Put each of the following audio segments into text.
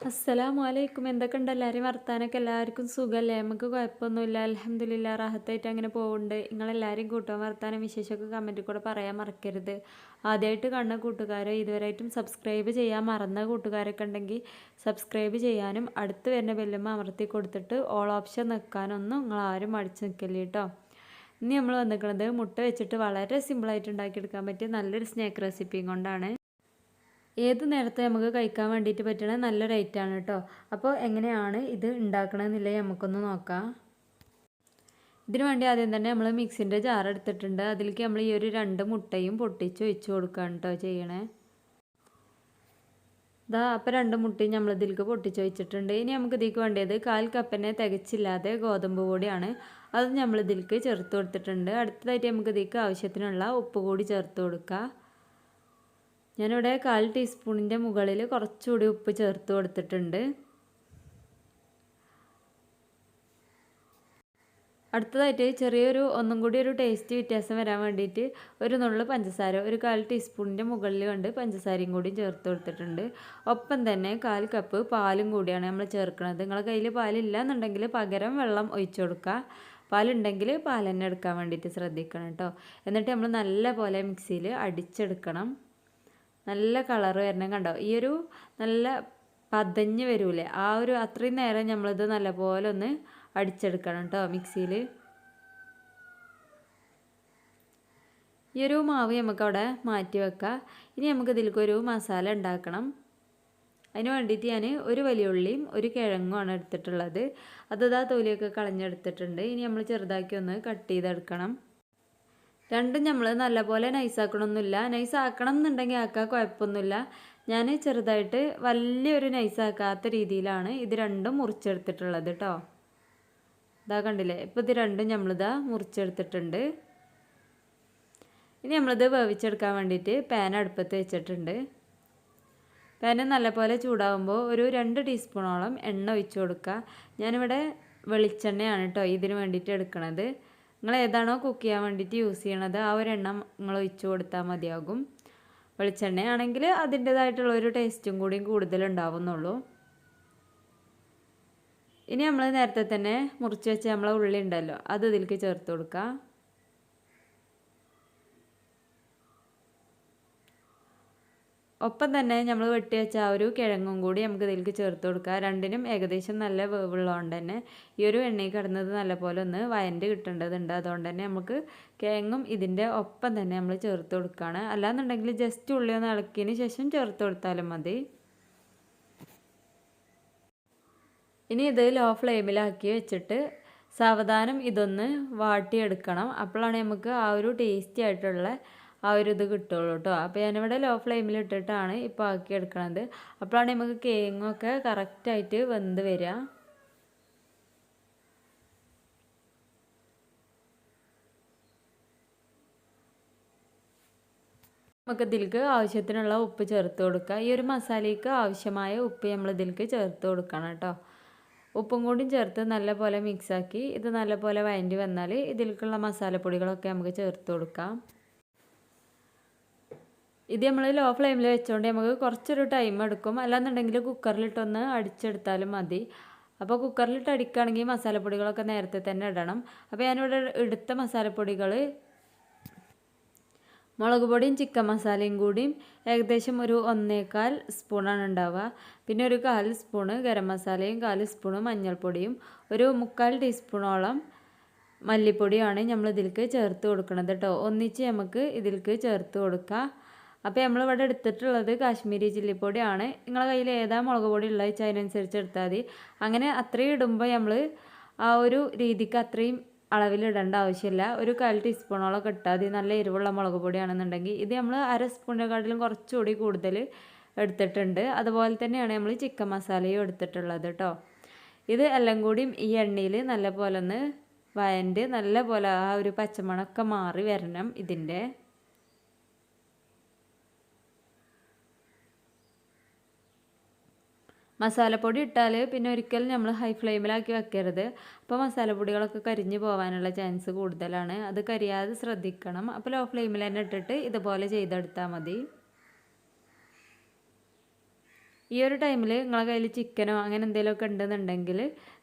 അസ്സലാമു അലൈക്കും എന്തൊക്കെ ഉണ്ട് എല്ലാവരും വർത്താനൊക്കെ എല്ലാവർക്കും സുഖമല്ലേ? നമുക്ക് കുഴപ്പമൊന്നുമില്ല. അലഹമ്മദില്ല റാഹത്തായിട്ട് അങ്ങനെ പോകുന്നുണ്ട് നിങ്ങളെല്ലാവരും കൂട്ടുക വർത്താനം വിശേഷമൊക്കെ കമന്റിൽ കൂടെ പറയാൻ മറക്കരുത്. ആദ്യമായിട്ട് കണ്ട കൂട്ടുകാരോ ഇതുവരെയായിട്ടും സബ്സ്ക്രൈബ് ചെയ്യാൻ മറന്ന കൂട്ടുകാരൊക്കെ ഉണ്ടെങ്കിൽ സബ്സ്ക്രൈബ് ചെയ്യാനും അടുത്ത് വരുന്ന ബെല്ലുമ്മ അമർത്തി കൊടുത്തിട്ട് ഓൾ ഓപ്ഷൻ നിൽക്കാനൊന്നും നിങ്ങൾ ആരും നിൽക്കില്ല കേട്ടോ ഇനി നമ്മൾ വന്നിരിക്കുന്നത് മുട്ട വെച്ചിട്ട് വളരെ സിമ്പിളായിട്ട് ഉണ്ടാക്കിയെടുക്കാൻ പറ്റിയ നല്ലൊരു സ്നാക്ക് റെസിപ്പിയും കൊണ്ടാണ്. ഏത് നേരത്തെ നമുക്ക് കഴിക്കാൻ വേണ്ടിയിട്ട് പറ്റണ നല്ലൊരു ഐറ്റമാണ് കേട്ടോ അപ്പോൾ എങ്ങനെയാണ് ഇത് ഉണ്ടാക്കണമെന്നില്ലേ നമുക്കൊന്ന് നോക്കാം. ഇതിനു വേണ്ടി ആദ്യം തന്നെ നമ്മൾ മിക്സിന്റെ ജാർ എടുത്തിട്ടുണ്ട്. അതിലേക്ക് നമ്മൾ ഈ ഒരു രണ്ട് മുട്ടയും പൊട്ടിച്ച് ഒഴിച്ച് കൊടുക്കുകയാണ് കേട്ടോ ചെയ്യണേ. ഇതാ അപ്പോൾ രണ്ട് മുട്ടയും നമ്മൾ ഇതിലേക്ക് പൊട്ടിച്ച് വെച്ചിട്ടുണ്ട് ഇനി നമുക്ക് ഇതിലേക്ക് വേണ്ടിയത് കാൽ കപ്പനെ തികച്ചില്ലാതെ ഗോതമ്പ് പൊടിയാണ്. അത് നമ്മൾ ഇതിലേക്ക് ചേർത്ത് കൊടുത്തിട്ടുണ്ട്. അടുത്തതായിട്ട് നമുക്ക് ഇതിലേക്ക് ആവശ്യത്തിനുള്ള ഉപ്പ് കൂടി ചേർത്ത് കൊടുക്കുക ഞാനിവിടെ കാൽ ടീസ്പൂണിന്റെ മുകളിൽ കുറച്ചുകൂടി ഉപ്പ് ചേർത്ത് കൊടുത്തിട്ടുണ്ട്. അടുത്തതായിട്ട് ചെറിയൊരു ഒന്നും കൂടി ഒരു ടേസ്റ്റ് വ്യത്യാസം വരാൻ വേണ്ടിയിട്ട് ഒരു നുള്ളു പഞ്ചസാര ഒരു കാൽ ടീസ്പൂണിന്റെ മുകളിൽ കണ്ട് പഞ്ചസാരയും കൂടി ചേർത്ത് കൊടുത്തിട്ടുണ്ട്. ഒപ്പം തന്നെ കാൽ കപ്പ് പാലും കൂടിയാണ് നമ്മൾ ചേർക്കുന്നത്. നിങ്ങളുടെ കയ്യിൽ പാലില്ല എന്നുണ്ടെങ്കിൽ പകരം വെള്ളം ഒഴിച്ചു കൊടുക്കുക. പാലുണ്ടെങ്കിൽ പാൽ തന്നെ എടുക്കാൻ വേണ്ടിയിട്ട് ശ്രദ്ധിക്കണം കേട്ടോ. എന്നിട്ട് നമ്മൾ നല്ല പോലെ മിക്സിയിൽ അടിച്ചെടുക്കണം. നല്ല കളർ വരണം കണ്ടോ? ഈ ഒരു നല്ല പതഞ്ഞ് വരൂലേ? ആ ഒരു അത്രയും നേരം നമ്മളിത് നല്ലപോലെ ഒന്ന് അടിച്ചെടുക്കണം കേട്ടോ മിക്സിയിൽ ഈ ഒരു മാവ് നമുക്കവിടെ മാറ്റി വെക്കാം. ഇനി നമുക്ക് ഇതിലേക്ക് മസാല ഉണ്ടാക്കണം. അതിന് വേണ്ടിയിട്ട് ഞാൻ ഒരു വലിയ ഉള്ളിയും ഒരു കിഴങ്ങുമാണ് എടുത്തിട്ടുള്ളത്. അത് ഇതാ തൊലിയൊക്കെ കളഞ്ഞെടുത്തിട്ടുണ്ട്. ഇനി നമ്മൾ ചെറുതാക്കി ഒന്ന് കട്ട് ചെയ്തെടുക്കണം. രണ്ടും നമ്മൾ നല്ലപോലെ നൈസാക്കണമൊന്നുമില്ല നൈസാക്കണം എന്നുണ്ടെങ്കിൽ ആക്കാൻ കുഴപ്പമൊന്നുമില്ല. ഞാൻ ചെറുതായിട്ട് വലിയൊരു നൈസാക്കാത്ത രീതിയിലാണ് ഇത് രണ്ടും മുറിച്ചെടുത്തിട്ടുള്ളത് കേട്ടോ ഇതാ കണ്ടില്ലേ? ഇപ്പോൾ ഇത് രണ്ടും നമ്മളിതാ മുറിച്ചെടുത്തിട്ടുണ്ട്. ഇനി നമ്മളിത് വേവിച്ചെടുക്കാൻ വേണ്ടിയിട്ട് പാൻ അടുപ്പത്ത് വെച്ചിട്ടുണ്ട്. പാന് നല്ലപോലെ ചൂടാകുമ്പോൾ ഒരു രണ്ട് ടീസ്പൂണോളം എണ്ണ ഒഴിച്ച് കൊടുക്കുക. ഞാനിവിടെ വെളിച്ചെണ്ണയാണ് കേട്ടോ ഇതിന് വേണ്ടിയിട്ട് എടുക്കണത്. നിങ്ങൾ ഏതാണോ കുക്ക് ചെയ്യാൻ വേണ്ടിയിട്ട് യൂസ് ചെയ്യണത് ആ ഒരു എണ്ണ നിങ്ങൾ ഒഴിച്ചു കൊടുത്താൽ മതിയാകും. വെളിച്ചെണ്ണയാണെങ്കിൽ അതിന്റേതായിട്ടുള്ള ഒരു ടേസ്റ്റും കൂടിയും കൂടുതലുണ്ടാവുന്നുള്ളൂ ഇനി നമ്മൾ നേരത്തെ തന്നെ മുറിച്ച് വെച്ച നമ്മളെ ഉള്ളി ഉണ്ടല്ലോ അത് ഇതിലേക്ക് ചേർത്ത് കൊടുക്കുക ഒപ്പം തന്നെ നമ്മൾ വെട്ടി വെച്ച ആ ഒരു കിഴങ്ങും കൂടി നമുക്ക് ഇതിലേക്ക് ചേർത്ത് കൊടുക്കുക. രണ്ടിനും ഏകദേശം നല്ല വേവുള്ളതുകൊണ്ട് തന്നെ ഈ ഒരു എണ്ണയിൽ കിടന്നത് നല്ലപോലെ ഒന്ന് വയന്റെ കിട്ടേണ്ടതുണ്ട്. അതുകൊണ്ട് തന്നെ നമുക്ക് കിഴങ്ങും ഇതിന്റെ ഒപ്പം തന്നെ നമ്മൾ ചേർത്ത് കൊടുക്കുകയാണ്. അല്ലാന്നുണ്ടെങ്കിൽ ജസ്റ്റ് ഉള്ളി ഒന്ന് ഇളക്കിയതിന് ശേഷം ചേർത്ത് കൊടുത്താലും മതി. ഇനി ഇത് ലോ ഫ്ലെയിമിലാക്കി വെച്ചിട്ട് സാവധാനം ഇതൊന്ന് വാട്ടിയെടുക്കണം. അപ്പോഴാണ് നമുക്ക് ആ ഒരു ടേസ്റ്റി ആയിട്ടുള്ള ആ ഒരു ഇത് കിട്ടുള്ളൂ കേട്ടോ അപ്പോൾ ഞാനിവിടെ ലോ ഫ്ലെയിമിൽ ഇട്ടിട്ടാണ് ആക്കി എടുക്കണത് അപ്പോഴാണ് നമുക്ക് കേങ്ങൊക്കെ കറക്റ്റായിട്ട് വെന്ത് വരിക നമുക്ക് ഇതിലേക്ക് ആവശ്യത്തിനുള്ള ഉപ്പ് ചേർത്ത് കൊടുക്കുക ഈ ഒരു മസാലയ്ക്ക് ആവശ്യമായ ഉപ്പ് നമ്മൾ ഇതിലേക്ക് ചേർത്ത് കൊടുക്കണം കേട്ടോ ഉപ്പും കൂടിയും ചേർത്ത് നല്ലപോലെ മിക്സാക്കി ഇത് നല്ലപോലെ വഴണ്ടി വന്നാൽ ഇതിലേക്കുള്ള മസാലപ്പൊടികളൊക്കെ നമുക്ക് ചേർത്ത് കൊടുക്കാം. ഇത് നമ്മൾ ലോ ഫ്ലെയിമിൽ വെച്ചുകൊണ്ട് നമുക്ക് കുറച്ചൊരു ടൈം എടുക്കും. അല്ലാന്നുണ്ടെങ്കിൽ കുക്കറിലിട്ടൊന്ന് അടിച്ചെടുത്താലും മതി. അപ്പോൾ കുക്കറിലിട്ട് അടിക്കുകയാണെങ്കിൽ മസാലപ്പൊടികളൊക്കെ നേരത്തെ തന്നെ ഇടണം. അപ്പോൾ ഞാനിവിടെ എടുത്ത മസാലപ്പൊടികൾ മുളക് പൊടിയും ചിക്കൻ മസാലയും കൂടിയും ഏകദേശം ഒരു ഒന്നേകാൽ സ്പൂണാണ് ഉണ്ടാവുക. പിന്നെ ഒരു കാൽ സ്പൂണ് ഗരം മസാലയും കാൽ സ്പൂണ് മഞ്ഞൾപ്പൊടിയും ഒരു മുക്കാൽ ടീസ്പൂണോളം മല്ലിപ്പൊടിയാണ് നമ്മൾ ഇതിലേക്ക് ചേർത്ത് കൊടുക്കുന്നത് കേട്ടോ ഒന്നിച്ച് നമുക്ക് ഇതിലേക്ക് ചേർത്ത് കൊടുക്കാം. അപ്പോൾ നമ്മളിവിടെ എടുത്തിട്ടുള്ളത് കാശ്മീരി ചില്ലിപ്പൊടിയാണ്. നിങ്ങളെ കയ്യിൽ ഏതാ മുളക് പൊടി ഉള്ളത് വെച്ചാൽ അതിനനുസരിച്ച് എടുത്താൽ മതി. അങ്ങനെ അത്രയും ഇടുമ്പോൾ നമ്മൾ ആ ഒരു രീതിക്ക് അത്രയും അളവിലിടേണ്ട ആവശ്യമില്ല. ഒരു കാൽ ടീസ്പൂണോളം ഇട്ടാൽ മതി. നല്ല എരിവുള്ള മുളക് പൊടിയാണെന്നുണ്ടെങ്കിൽ. ഇത് നമ്മൾ അര സ്പൂണിനെക്കാട്ടിലും കുറച്ചുകൂടി കൂടുതൽ എടുത്തിട്ടുണ്ട്. അതുപോലെ തന്നെയാണ് നമ്മൾ ചിക്കൻ മസാലയും എടുത്തിട്ടുള്ളത് കേട്ടോ. ഇത് എല്ലാം കൂടിയും ഈ എണ്ണയിൽ നല്ല പോലെ ഒന്ന് വയന്റെ നല്ല പോലെ ആ ഒരു പച്ചമണമൊക്കെ മാറി വരണം ഇതിന്റെ. മസാലപ്പൊടി ഇട്ടാൽ പിന്നെ ഒരിക്കലും നമ്മൾ ഹൈ ഫ്ലെയിമിലാക്കി വെക്കരുത്. അപ്പോൾ മസാലപ്പൊടികളൊക്കെ കരിഞ്ഞു പോകാനുള്ള ചാൻസ് കൂടുതലാണ്. അത് കരിയാതെ ശ്രദ്ധിക്കണം. അപ്പോൾ ലോ ഫ്ലെയിമിൽ തന്നെ ഇട്ടിട്ട് ഇതുപോലെ ചെയ്തെടുത്താൽ മതി. ഈ ഒരു ടൈമിൽ നിങ്ങളെ കയ്യിൽ ചിക്കനോ അങ്ങനെ എന്തെങ്കിലുമൊക്കെ ഉണ്ടെന്നുണ്ടെങ്കിൽ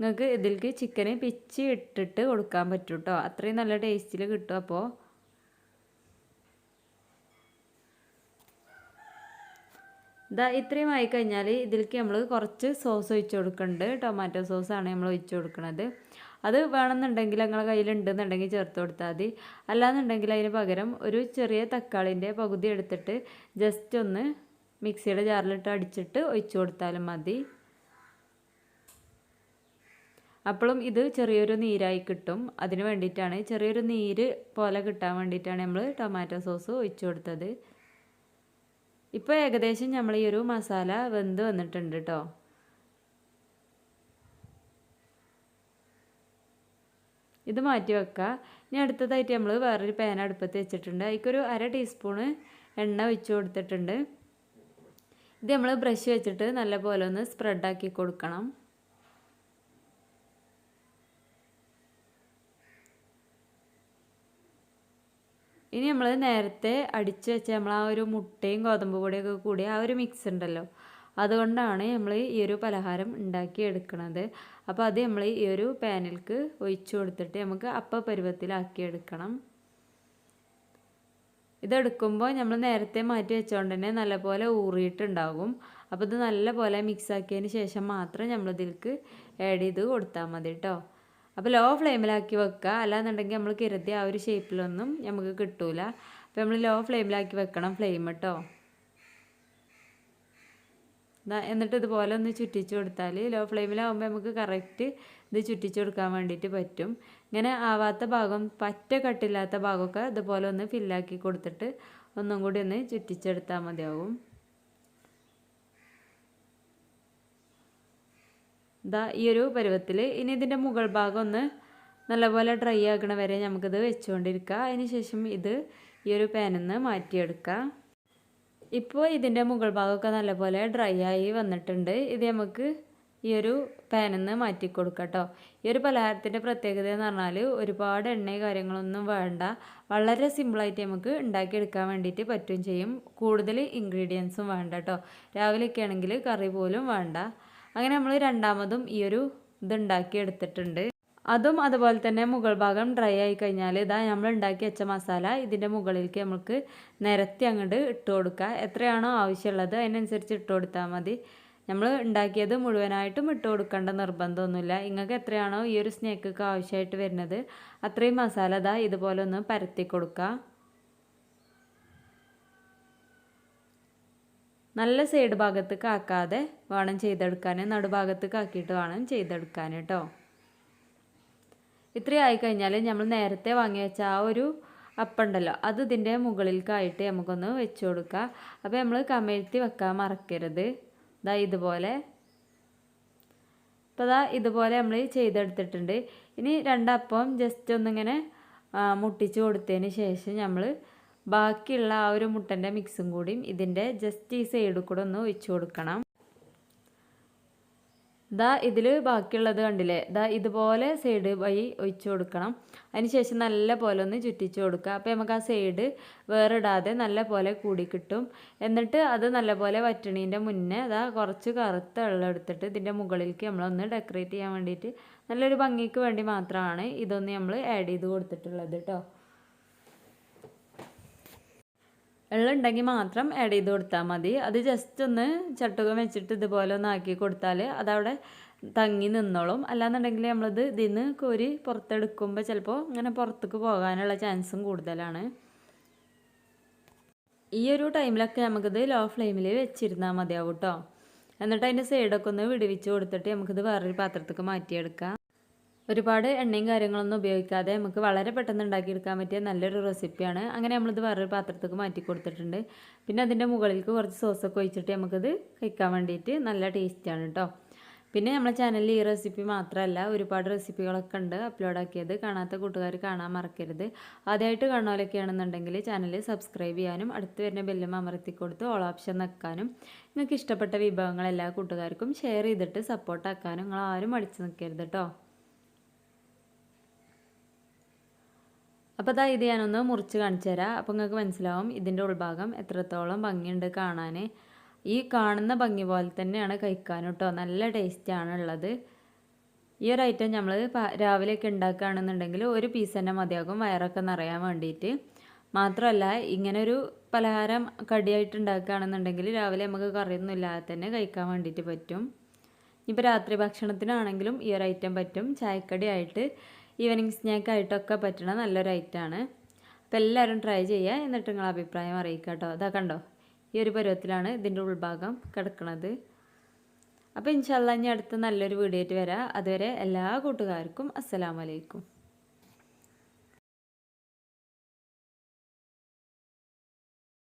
നിങ്ങൾക്ക് ഇതിലേക്ക് ചിക്കന് പിച്ചി ഇട്ടിട്ട് കൊടുക്കാൻ പറ്റും കേട്ടോ അത്രയും നല്ല ടേസ്റ്റിൽ കിട്ടും അപ്പോൾ ഇതാ ഇത്രയും ആയി കഴിഞ്ഞാൽ ഇതിലേക്ക് നമ്മൾ കുറച്ച് സോസ് ഒഴിച്ച് കൊടുക്കുന്നുണ്ട് ടൊമാറ്റോ സോസാണ് നമ്മൾ ഒഴിച്ച് കൊടുക്കുന്നത് അത് വേണമെന്നുണ്ടെങ്കിൽ നിങ്ങളെ കയ്യിലുണ്ടെന്നുണ്ടെങ്കിൽ ചേർത്ത് കൊടുത്താൽ മതി. അല്ലാന്നുണ്ടെങ്കിൽ അതിന് പകരം ഒരു ചെറിയ തക്കാളിന്റെ പകുതി എടുത്തിട്ട് ജസ്റ്റ് ഒന്ന് മിക്സിയുടെ ജാറിലിട്ട് അടിച്ചിട്ട് ഒഴിച്ചു കൊടുത്താലും മതി. അപ്പോഴും ഇത് ചെറിയൊരു നീരായി കിട്ടും. അതിന് വേണ്ടിയിട്ടാണ് ചെറിയൊരു നീര് പോലെ കിട്ടാൻ വേണ്ടിയിട്ടാണ് നമ്മൾ ടൊമാറ്റോ സോസ് ഒഴിച്ചു കൊടുത്തത്. ഇപ്പോൾ ഏകദേശം നമ്മൾ ഈ ഒരു മസാല വെന്ത് വന്നിട്ടുണ്ട് കേട്ടോ ഇത് മാറ്റി വെക്കുക ഇനി അടുത്തതായിട്ട് നമ്മൾ വേറൊരു പാൻ അടുപ്പത്ത് വെച്ചിട്ടുണ്ട്. അതിക്കൊരു അര ടീസ്പൂണ് എണ്ണ ഒഴിച്ച് കൊടുത്തിട്ടുണ്ട്. ഇത് നമ്മൾ ബ്രഷ് വെച്ചിട്ട് നല്ലപോലെ ഒന്ന് സ്പ്രെഡാക്കി കൊടുക്കണം. ഇനി നമ്മൾ നേരത്തെ അടിച്ച് വെച്ച നമ്മൾ ആ ഒരു മുട്ടയും ഗോതമ്പ് പൊടിയൊക്കെ കൂടി ആ ഒരു മിക്സ് ഉണ്ടല്ലോ. അതുകൊണ്ടാണ് നമ്മൾ ഈ ഒരു പലഹാരം ഉണ്ടാക്കി എടുക്കുന്നത് അപ്പോൾ അത് നമ്മൾ ഈ ഒരു പാനിൽക്ക് ഒഴിച്ചു കൊടുത്തിട്ട് നമുക്ക് അപ്പ പരുവത്തിലാക്കി എടുക്കണം. ഇതെടുക്കുമ്പോൾ നമ്മൾ നേരത്തെ മാറ്റി വെച്ചുകൊണ്ട് തന്നെ നല്ലപോലെ ഊറിയിട്ടുണ്ടാകും അപ്പോൾ ഇത് നല്ലപോലെ മിക്സ് ആക്കിയതിന് ശേഷം മാത്രം നമ്മൾ ഇതിലേക്ക് ആഡ് ചെയ്ത് കൊടുത്താൽ മതി കേട്ടോ അപ്പോൾ ലോ ഫ്ലെയിമിലാക്കി വെക്കുക അല്ലാന്നുണ്ടെങ്കിൽ നമ്മൾ കരുതിയ ആ ഒരു ഷേപ്പിലൊന്നും നമുക്ക് കിട്ടൂല. അപ്പോൾ നമ്മൾ ലോ ഫ്ലെയിമിലാക്കി വെക്കണം ഫ്ലെയിം കേട്ടോ എന്നിട്ട് ഇതുപോലെ ഒന്ന് ചുറ്റിച്ചു കൊടുത്താൽ ലോ ഫ്ലെയിമിലാവുമ്പോൾ നമുക്ക് കറക്റ്റ് ഇത് ചുറ്റിച്ചു കൊടുക്കാൻ വേണ്ടിയിട്ട് പറ്റും. ഇങ്ങനെ ആവാത്ത ഭാഗം പറ്റ കട്ടില്ലാത്ത ഭാഗമൊക്കെ ഇതുപോലെ ഒന്ന് ഫില്ലാക്കി കൊടുത്തിട്ട് ഒന്നും കൂടി ഒന്ന് ചുറ്റിച്ചെടുത്താൽ മതിയാവും. ഇതാ ഈ ഒരു പരുവത്തിൽ ഇനി ഇതിന്റെ മുകൾ ഭാഗം ഒന്ന് നല്ലപോലെ ഡ്രൈ ആക്കണ വരെ നമുക്കിത് വെച്ചുകൊണ്ടിരിക്കുക അതിന് ശേഷം ഇത് ഈ ഒരു പാനിൽ മാറ്റിയെടുക്കുക ഇപ്പോൾ ഇതിന്റെ മുകൾ ഭാഗമൊക്കെ നല്ലപോലെ ഡ്രൈ ആയി വന്നിട്ടുണ്ട്. ഇത് നമുക്ക് ഈ ഒരു പാനിൽ മാറ്റി കൊടുക്കാം കേട്ടോ ഈ ഒരു പലഹാരത്തിന്റെ പ്രത്യേകത എന്ന് പറഞ്ഞാൽ ഒരുപാട് എണ്ണ കാര്യങ്ങളൊന്നും വേണ്ട. വളരെ സിമ്പിളായിട്ട് നമുക്ക് ഉണ്ടാക്കിയെടുക്കാൻ വേണ്ടിയിട്ട് പറ്റും ചെയ്യും. കൂടുതൽ ഇൻഗ്രീഡിയൻസും വേണ്ട കേട്ടോ രാവിലെയൊക്കെ ആണെങ്കിൽ കറി പോലും വേണ്ട. അങ്ങനെ നമ്മൾ രണ്ടാമതും ഈ ഒരു ഇത് ഉണ്ടാക്കി എടുത്തിട്ടുണ്ട്. അതും അതുപോലെ തന്നെ മുകൾ ഭാഗം ഡ്രൈ ആയി കഴിഞ്ഞാൽ ഇതാ നമ്മൾ ഉണ്ടാക്കി വെച്ച മസാല ഇതിന്റെ മുകളിലേക്ക് നമുക്ക് നിരത്തി അങ്ങോട്ട് ഇട്ട് കൊടുക്കുക എത്രയാണോ ആവശ്യമുള്ളത് അതിനനുസരിച്ച് ഇട്ട് കൊടുത്താൽ മതി. നമ്മൾ ഉണ്ടാക്കിയത് മുഴുവനായിട്ടും ഇട്ട് കൊടുക്കേണ്ട നിർബന്ധമൊന്നുമില്ല. നിങ്ങൾക്ക് എത്രയാണോ ഈ ഒരു സ്നേക്കൊക്കെ ആവശ്യമായിട്ട് വരുന്നത് അത്രയും മസാല ഇതാ ഇതുപോലെ ഒന്ന് പരത്തി കൊടുക്കുക നല്ല സൈഡ് ഭാഗത്ത് കാക്കാതെ വേണം ചെയ്തെടുക്കാൻ നടുഭാഗത്ത് കാക്കിയിട്ട് വേണം ചെയ്തെടുക്കാൻ കേട്ടോ ഇത്രയും ആയിക്കഴിഞ്ഞാൽ നമ്മൾ നേരത്തെ വാങ്ങി വെച്ച ആ ഒരു അപ്പുണ്ടല്ലോ അത് ഇതിന്റെ മുകളിലേക്കായിട്ട് നമുക്കൊന്ന് വെച്ച് കൊടുക്കുക അപ്പോൾ നമ്മൾ കമഴ്ത്തി വെക്കാൻ മറക്കരുത്. ഇതാ ഇതുപോലെ. അപ്പോൾ അതാ ഇതുപോലെ നമ്മൾ ചെയ്തെടുത്തിട്ടുണ്ട്. ഇനി രണ്ടപ്പം ജസ്റ്റ് ഒന്നിങ്ങനെ മുട്ടിച്ച് കൊടുത്തതിന് ശേഷം നമ്മൾ ബാക്കിയുള്ള ആ ഒരു മുട്ടന്റെ മിക്സും കൂടിയും ഇതിന്റെ ജസ്റ്റ് ഈ സൈഡിൽ കൂടെ ഒന്ന് ഒഴിച്ചു കൊടുക്കണം. ദാ ഇതിൽ ബാക്കിയുള്ളത് കണ്ടില്ലേ? ദാ ഇതുപോലെ സൈഡ് വഴി ഒഴിച്ച് കൊടുക്കണം. അതിനുശേഷം നല്ല പോലെ ഒന്ന് ചുറ്റിച്ച് കൊടുക്കുക. അപ്പോൾ നമുക്ക് ആ സൈഡ് വേറിടാതെ നല്ല പോലെ കൂടി കിട്ടും. എന്നിട്ട് അത് നല്ല പോലെ വറ്റണീന്റെ മുന്നേ അതാ കുറച്ച് കറുത്ത വെള്ളം എടുത്തിട്ട് ഇതിന്റെ മുകളിലേക്ക് നമ്മളൊന്ന് ഡെക്കറേറ്റ് ചെയ്യാൻ വേണ്ടിയിട്ട് നല്ലൊരു ഭംഗിക്ക് വേണ്ടി മാത്രമാണ് ഇതൊന്ന് നമ്മൾ ആഡ് ചെയ്ത് കൊടുത്തിട്ടുള്ളത് കേട്ടോ. വെള്ളം ഉണ്ടെങ്കിൽ മാത്രം ആഡ് ചെയ്ത് കൊടുത്താൽ മതി. അത് ജസ്റ്റ് ഒന്ന് ചട്ടുകം വെച്ചിട്ട് ഇതുപോലെ ഒന്ന് ആക്കി കൊടുത്താൽ അതവിടെ തങ്ങി നിന്നോളും. അല്ലാന്നുണ്ടെങ്കിൽ നമ്മളിത് ഇതിൽ നിന്ന് കോരി പുറത്തെടുക്കുമ്പോൾ ചിലപ്പോൾ ഇങ്ങനെ പുറത്തേക്ക് പോകാനുള്ള ചാൻസും കൂടുതലാണ്. ഈ ഒരു ടൈമിലൊക്കെ നമുക്കിത് ലോ ഫ്ലെയിമിൽ വെച്ചിരുന്നാൽ മതിയാവും കേട്ടോ എന്നിട്ട് അതിന്റെ സൈഡൊക്കെ ഒന്ന് വിടുവിച്ച് കൊടുത്തിട്ട് നമുക്കിത് വേറൊരു പാത്രത്തേക്ക് മാറ്റിയെടുക്കാം. ഒരുപാട് എണ്ണയും കാര്യങ്ങളൊന്നും ഉപയോഗിക്കാതെ നമുക്ക് വളരെ പെട്ടെന്ന് ഉണ്ടാക്കിയെടുക്കാൻ പറ്റിയ നല്ലൊരു റെസിപ്പിയാണ്. അങ്ങനെ നമ്മളിത് വേറൊരു പാത്രത്തേക്ക് മാറ്റി കൊടുത്തിട്ടുണ്ട്. പിന്നെ അതിന്റെ മുകളിലേക്ക് കുറച്ച് സോസൊക്കെ ഒഴിച്ചിട്ട് നമുക്കിത് കഴിക്കാൻ വേണ്ടിയിട്ട് നല്ല ടേസ്റ്റിയാണ് കേട്ടോ പിന്നെ നമ്മുടെ ചാനലിൽ ഈ റെസിപ്പി മാത്രമല്ല ഒരുപാട് റെസിപ്പികളൊക്കെ ഉണ്ട് അപ്ലോഡ് ആക്കിയത്. കാണാത്ത കൂട്ടുകാർ കാണാൻ മറക്കരുത്. ആദ്യമായിട്ട് കാണുന്നവരൊക്കെയാണെന്നുണ്ടെങ്കിൽ ചാനൽ സബ്സ്ക്രൈബ് ചെയ്യാനും അടുത്ത് വരുന്ന ബെല്ലും അമർത്തി കൊടുത്ത് ഓൾ ഓപ്ഷൻ നിൽക്കാനും നിങ്ങൾക്ക് ഇഷ്ടപ്പെട്ട വിഭവങ്ങൾ എല്ലാ കൂട്ടുകാർക്കും ഷെയർ ചെയ്തിട്ട് സപ്പോർട്ടാക്കാനും നിങ്ങൾ ആരും അടിച്ചു നിൽക്കരുത് കേട്ടോ അപ്പോൾ അതാ ഇത് ഞാനൊന്ന് മുറിച്ച് കാണിച്ചു തരാം. അപ്പോൾ നിങ്ങൾക്ക് മനസ്സിലാവും ഇതിന്റെ ഉൾഭാഗം എത്രത്തോളം ഭംഗിയുണ്ട് കാണാൻ ഈ കാണുന്ന ഭംഗി പോലെ തന്നെയാണ് കഴിക്കാനും കേട്ടോ നല്ല ടേസ്റ്റാണ് ഉള്ളത്. ഈ ഒരു ഐറ്റം നമ്മൾ രാവിലെയൊക്കെ ഉണ്ടാക്കുകയാണെന്നുണ്ടെങ്കിൽ ഒരു പീസ് തന്നെ മതിയാകും വയറൊക്കെ നിറയാൻ വേണ്ടിയിട്ട് മാത്രമല്ല ഇങ്ങനൊരു പലഹാരം കടിയായിട്ട് ഉണ്ടാക്കുകയാണെന്നുണ്ടെങ്കിൽ രാവിലെ നമുക്ക് കറിയൊന്നും ഇല്ലാതെ തന്നെ കഴിക്കാൻ വേണ്ടിയിട്ട് പറ്റും. ഇപ്പോൾ രാത്രി ഭക്ഷണത്തിനാണെങ്കിലും ഈ ഒരു ഐറ്റം പറ്റും. ചായക്കടി ആയിട്ട് ഈവനിങ് സ്നാക്കായിട്ടൊക്കെ പറ്റണ നല്ലൊരു ഐറ്റമാണ്. അപ്പോൾ എല്ലാവരും ട്രൈ ചെയ്യുക എന്നിട്ട് നിങ്ങൾ അഭിപ്രായം അറിയിക്കുക കേട്ടോ. അതാ കണ്ടോ? ഈ ഒരു പരുവത്തിലാണ് ഇതിന്റെ ഉൾഭാഗം കിടക്കുന്നത് അപ്പോൾ ഇൻഷാല്ല ഞാൻ അടുത്ത നല്ലൊരു വീഡിയോ ആയിട്ട് വരാം. അതുവരെ എല്ലാ കൂട്ടുകാർക്കും അസ്സലാമലൈക്കും